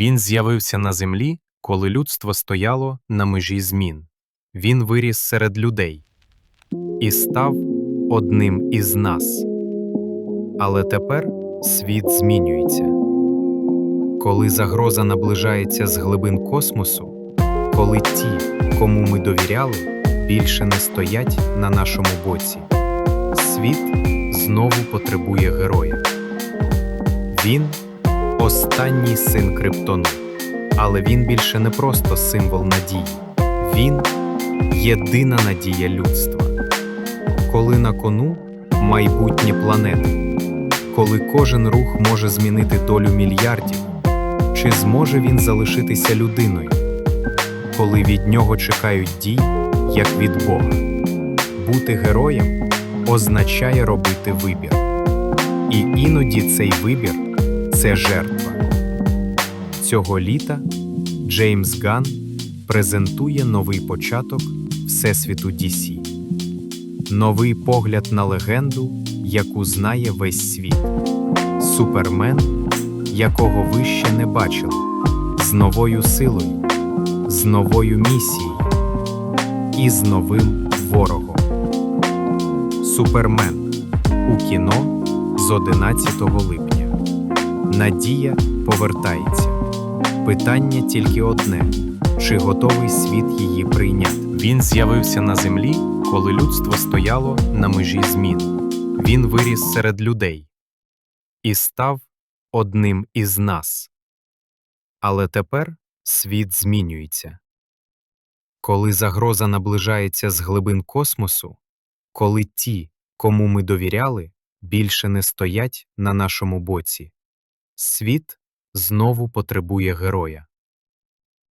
Він з'явився на землі, коли людство стояло на межі змін. Він виріс серед людей і став одним із нас. Але тепер світ змінюється. Коли загроза наближається з глибин космосу, коли ті, кому ми довіряли, більше не стоять на нашому боці, світ знову потребує героя. Він останній син Криптону, але він більше не просто символ надії, він єдина надія людства. Коли на кону майбутнє планети, коли кожен рух може змінити долю мільярдів, чи зможе він залишитися людиною, коли від нього чекають дій, як від Бога? Бути героєм означає робити вибір. І іноді цей вибір це жертва. Цього літа Джеймс Ган презентує новий початок Всесвіту DC. Новий погляд на легенду, яку знає весь світ. Супермен, якого ви ще не бачили, з новою силою, з новою місією і з новим ворогом. Супермен у кіно з 11 липня. Надія повертається. Питання тільки одне: чи готовий світ її прийняти? Він з'явився на землі, коли людство стояло на межі змін. Він виріс серед людей і став одним із нас. Але тепер світ змінюється. Коли загроза наближається з глибин космосу, коли ті, кому ми довіряли, більше не стоять на нашому боці, світ знову потребує героя.